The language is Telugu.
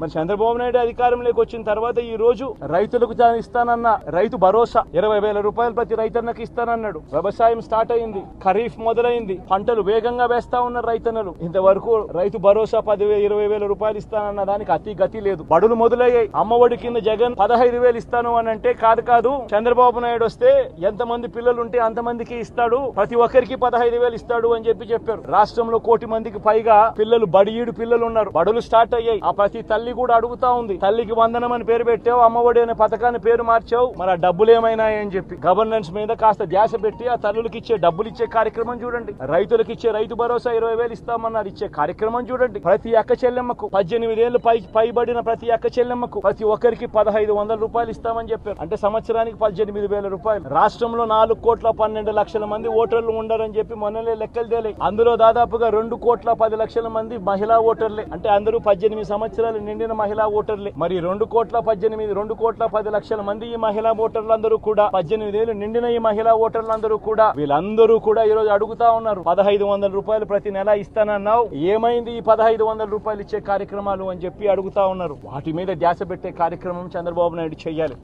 మరి చంద్రబాబు నాయుడు అధికారంలోకి వచ్చిన తర్వాత ఈ రోజు రైతులకు తాను ఇస్తానన్న రైతు భరోసా. ఇరవై వేల రూపాయలు ప్రతి రైతన్నకి ఇస్తానన్నాడు. వ్యవసాయం స్టార్ట్ అయింది. ఖరీఫ్ మొదలైంది. పంటలు వేగంగా వేస్తా ఉన్నారు రైతన్నలు. ఇంతవరకు రైతు భరోసా పదివే ఇరవై వేల రూపాయలు ఇస్తానన్న దానికి అతి గతి లేదు. బడులు మొదలయ్యాయి. అమ్మఒడి కింద జగన్ పదహైదు వేలు ఇస్తాను అని అంటే కాదు కాదు చంద్రబాబు నాయుడు వస్తే ఎంతమంది పిల్లలు ఉంటే అంతమందికి ఇస్తాడు. ప్రతి ఒక్కరికి పదహైదు వేలు ఇస్తాడు అని చెప్పి చెప్పారు. రాష్ట్రంలో కోటి మందికి పైగా పిల్లలు బడియీడు పిల్లలు ఉన్నారు. బడులు స్టార్ట్ అయ్యాయి. ఆ ప్రతి తల్లి తల్లి కూడా అడుగుతా ఉంది. తల్లికి వందనం అని పేరు పెట్టావు అమ్మఒడి అనే పథకాన్ని పేరు మార్చావు. మరి ఆ డబ్బులు ఏమైనాయి అని చెప్పి గవర్నెన్స్ మీద కాస్త ధ్యాస పెట్టి ఆ తల్లులకి ఇచ్చే డబ్బులు ఇచ్చే కార్యక్రమం చూడండి. రైతులకు ఇచ్చే రైతు భరోసా ఇరవై వేలు ఇస్తామన్నారు. ఇచ్చే కార్యక్రమం చూడండి. ప్రతి అక్క చెల్లెమ్మకు పద్దెనిమిది ఏళ్ళు పై పైబడిన ప్రతి అక్క చెల్లెమ్మకు ప్రతి ఒక్కరికి పదహైదు వందల రూపాయలు ఇస్తామని చెప్పారు. అంటే సంవత్సరానికి పద్దెనిమిది వేల రూపాయలు. రాష్ట్రంలో నాలుగు కోట్ల పన్నెండు లక్షల మంది ఓటర్లు ఉండరని చెప్పి మొన్నలే లెక్కలు తేలే అందులో దాదాపుగా రెండు కోట్ల పది లక్షల మంది మహిళా ఓటర్లే. అంటే అందరూ పద్దెనిమిది సంవత్సరాలు నిండిన మహిళా ఓటర్లే. మరి రెండు కోట్ల పద్దెనిమిది రెండు కోట్ల పది లక్షల మంది ఈ మహిళా ఓటర్లందరూ కూడా పద్దెనిమిది ఏళ్ళు నిండిన ఈ మహిళా ఓటర్లందరూ కూడా వీళ్ళందరూ కూడా ఈ రోజు అడుగుతా ఉన్నారు. పదహైదు వందల రూపాయలు ప్రతి నెల ఇస్తానన్నావు. ఏమైంది ఈ పదహైదు వందల రూపాయలు ఇచ్చే కార్యక్రమాలు అని చెప్పి అడుగుతా ఉన్నారు. వాటి మీద ధ్యాస పెట్టే కార్యక్రమం చంద్రబాబు నాయుడు చేయాలి.